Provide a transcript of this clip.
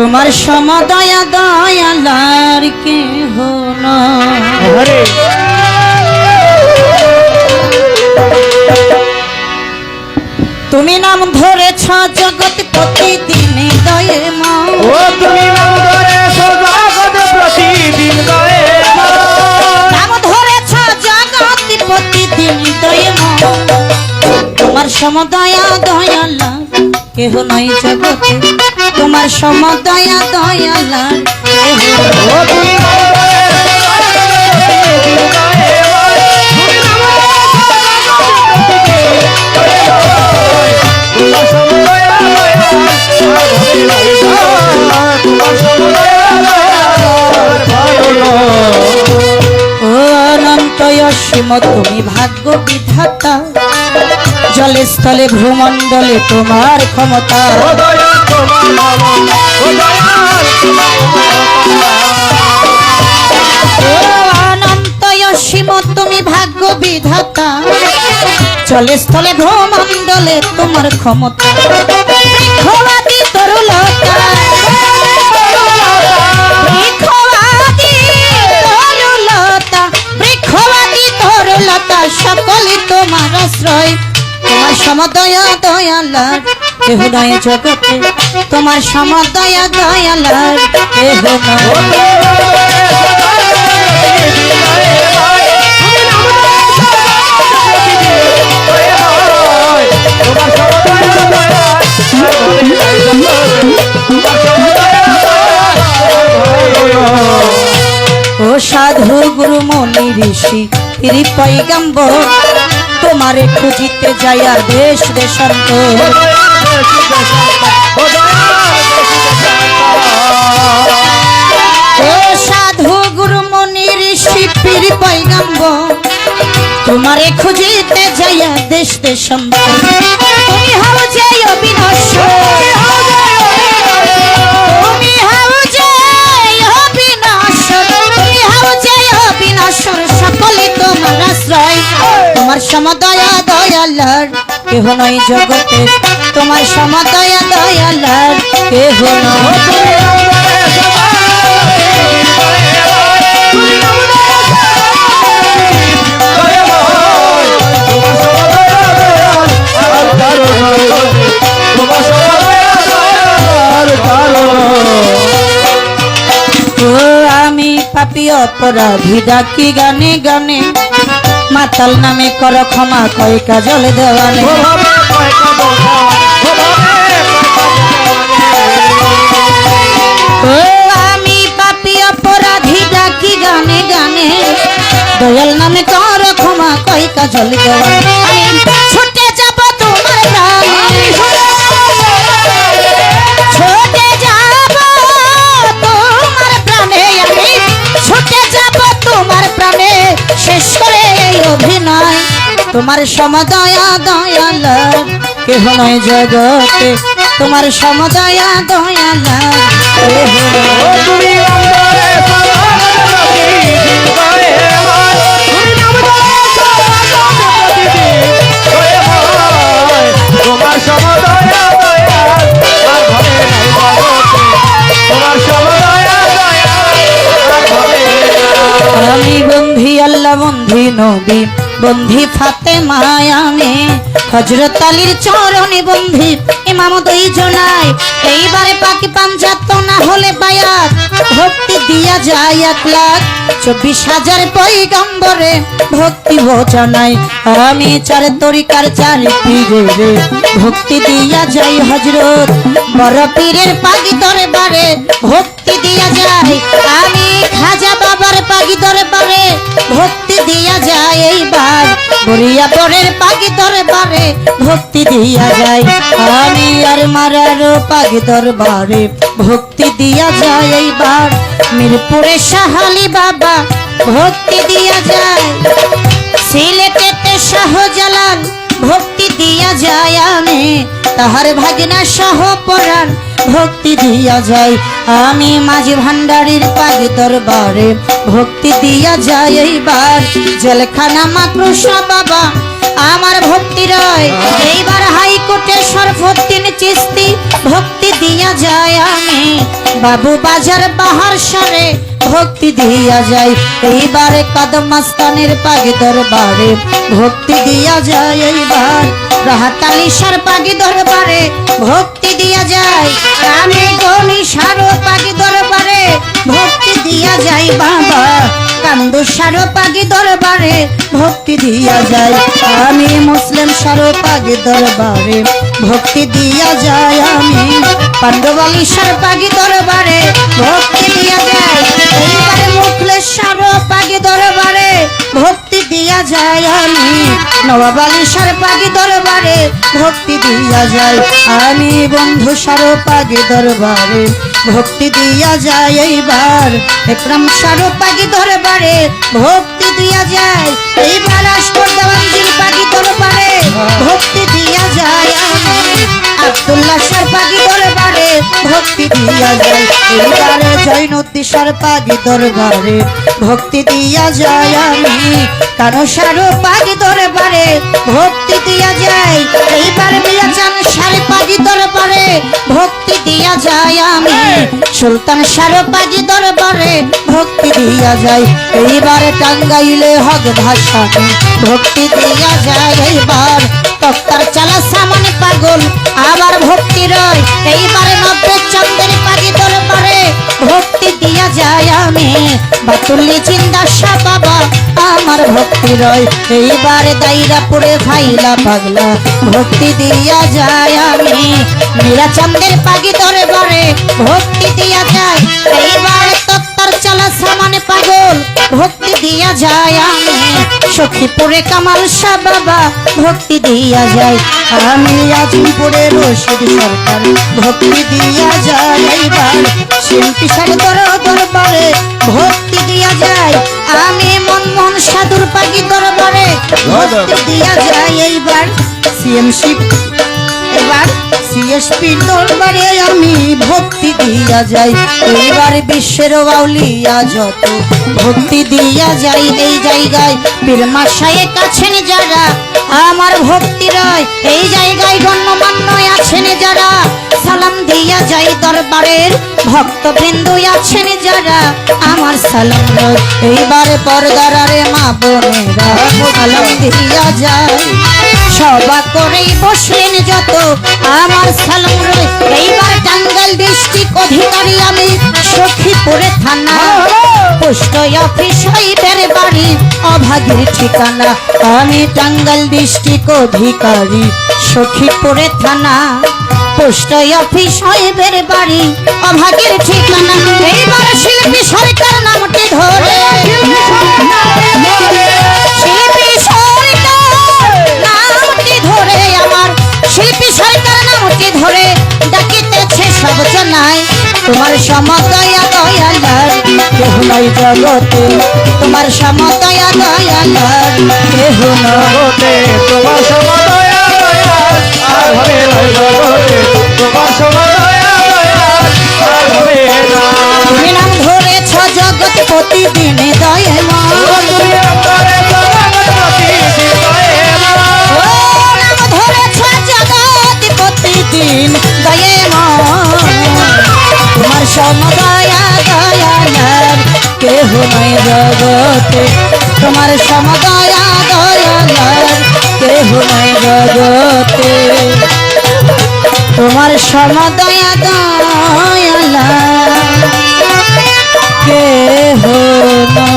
তোমার সমদয়া দয়ালার নয়। হরে। তুমি নাম ধরেছ জগৎ প্রতিদিন দয়ে মা ও তুমি নাম ধরে সজাগত প্রতিদিন গায়ে নাম ধরেছ জগৎ প্রতিদিন দয়ে মা তোমার সমদয়া দয়ালা কেহ নয় জগতে। তোমার সমদয়া দয়ালা অসীম তুমি ভাগ্য বিধাতা। জলে স্থলে ভ্রমণ্ডলে তোমার ক্ষমতা। তোমার নাম ও জলে স্থলে ভ্রমণ্ডলে তোমার ক্ষমতা। তরুলতা। বৃক্ষবাদী তরুলতা। সকলে তোমার আশ্রয়। তোমার সমদয়া দয়ালার কেহ নয় জগতে, তোমার সমদয়া দয়ালার ও সাধু গুরু মনি ঋষি তিরি পৈগম্বর, তোমারে খুঁজিতে যাইয়া দেশ দেশান্তর ও সাধু গুরু মনি ঋষি পীর পৈগম্বর, তোমারে খুঁজিতে যাইয়া দেশ দেশান্তর তুমি হও যে অবিনশ্বর, তুমি হও যে অবিনশ্বর, তুমি হও যে অবিনশ্বর, সকলে তোমার আশ্রয়। তোমার সমদয়া দয়ালার কেহ নয় জগতে তোমার সমদয়া দয়ালার কেহ নয় পাপি অপরাধী ডাকি গানে গানে। মাতাল নামে কর ক্ষমা কয় কাজল দেওয়ালে। আমি পাপি অপরাধী ডাকি গানে গানে। দয়াল নামে কর ক্ষমা কয় কাজল দেওয়ানে তোমার সমদয়া দয়াল কেহ নয় জগতে তোমার সমদয়া দয়াল। আমি বন্ধি আল্লাহ বন্ধি নবী বন্ধি ফাতে মায়ামে হজরত আলীর চরণে বন্ধি ইমাম দুই জনাই। এইবারে পাকি পাঞ্জাত না হলে বায়াত। ভক্তি দিয়া যায় এক লাখ। চব্বিশ হাজার পৈগম্বরে ভক্তি বোঝানাই আমি চার তরিকার চার পীরে। রে ভক্তি দিয়া যাই হজরত বড় পীরের পাগি দরবারে ভক্তি দিয়া যায় এইবার পরের পাখি দরবারে ভক্তি দিয়া যায় আমি আর মারার পাগি দরবারে ভক্তি দিয়া যায় এইবার। মিরপুরে সাহালি বাবা, ভক্তি দিয়া যায় সিলেটেতে শাহজালাল ভক্তি দিয়া যায় আমি, তাহার ভাগিনা সহ পরাণ। ভক্তি দিয়া যায় আমি, মাঝি ভান্ডারীর পাগ দরবারে। ভক্তি দিয়া যায় এইবার, জেলখানা মাকড়সা বাবা। আমার ভক্তি রয়, এইবার হাইকোর্টে সর্বদিন চিস্তি। ভক্তি দিয়া যায় আমি, বাবু বাজার বাহার সরে। ভক্তি দিয়া যায়। এইবারে কদমস্তানের পাগে দরবারে ভক্তি দিয়া যায় এইবার। রাহাতালিশার পাগে দরবারে ভক্তি দিয়া যায়। আমি গনি সারো পাগি দরবারে ভক্তি দিয়া যায় বাবা। কান্দু সারো পাগি দরবারে, ভক্তি দিয়া যায়। আমি মুসলিম সারো পাগি দরবারে, ভক্তি দিয়া যায় আমি। পাণ্ডবালী সার পাগি দরবারে, ভক্তি দিয়া যায়। এইবারে মুখলের সারো পাগি দরবারে, ভক্তি দিয়া যায় আমি। নবাবালী সার পাগি দরবারে, ভক্তি দিয়া যায়। আমি বন্ধু সারো পাগি দরবারে ভক্তি দিয়া যায় এইবার। একরাম সারো ধরে পারে ভক্তি দিয়া যায়? এইবার আষ্টর পাখি পাগি পারে ভক্তি দিয়া যায় আমি। আব্দুল্লাহ সার পাগি দরবারে ভক্তি দিয়া যায়। এইবারে জৈনতি সার পাগি দরবারে ভক্তি দিয়া যায় আমি। কানো সারো পাগি দরবারে ভক্তি দিয়া যায়। এইবার মিয়াজান সার পাগি দরবারে ভক্তি দিয়া যায় আমি। সুলতান সার পাগি দরবারে ভক্তি দিয়া যায়। এইবারে টাঙ্গাইলে হক ভাষা ভক্তি দিয়া যায় এইবার। তক্তার চালা সামনে পাগল, আবার ভক্তি রয়। এইবারে নব্বই চন্দ্রের পাগি দরবারে ভক্তি দিয়া যায় আমি। বাতুল্লি চিন্তা সা বাবা, আমার ভক্তি রয়। এইবারে দাইরা পড়ে ফাইলা পাগলা, ভক্তি দিয়া যায় আমি। মীরা চন্দ্রের পাগি দরবারে ভক্তি দিয়া যায়। এইবারে তত্তার চালা সামনে পাগল, ভক্তি দিয়া যায় সখীপুরে কামাল শাহ বাবা ভক্তি দিয়া যায়। আমি আজিমপুরে রশিদ সরকার ভক্তি দিয়া যায় এইবার। শিল্পী সার দর দরবারে ভক্তি দিয়া যায়। আমি মনমোহন সাধুর পাখি দরবারে ভক্তি দিয়া যায় এইবার। সিএমসি এবার সিএসপি দরবারে আমি ভক্তি দিয়া যাই। বিশ্বের বাউলিয়া যত ভক্তি দিয়া যাই এই জায়গায়। যারা, আমার ভক্তি রয়। এই জায়গায় গণ্যমান্য আছেন যারা। সালাম দিয়া যাই দরবারের আছেন যারা। আমার সালাম রয়। এইবারে পর্দারারে মা বোনেরা, সালাম দিয়া যায় সবা করেই বসলেন যত। আমার সালাম রয় এইবার টাঙ্গাইল ডিস্ট্রিক্ট অধিকারী আমি। সখীপুরে থানা, পোস্ট অফিস হইবের বাড়ি। অভাগীর ঠিকানা, আমি টাঙ্গাইল ডিস্ট্রিক্ট অধিকারী। সখীপুরে থানা, পোস্ট অফিস হইবের বাড়ি। অভাগীর ঠিকানা, এইবার শিল্পী সরকার সমদয়া দয়ালার কেহ জগতে। তোমার সমদয়া দয়ালার কেহ নাই জগতে তোমার সমদয়া দয়াল আর হবে না জগতে। তোমার সমদয়া দয়াল আর হবে না তুমি নাম ধরেছ জগৎ প্রতিদিনে সম দয়া দয়ালার কেহ নাই জগতে। তোমার সম দয়া দয়ালার কেহ নাই জগতে। তোমার সম দয়া দয়ালার কেহ না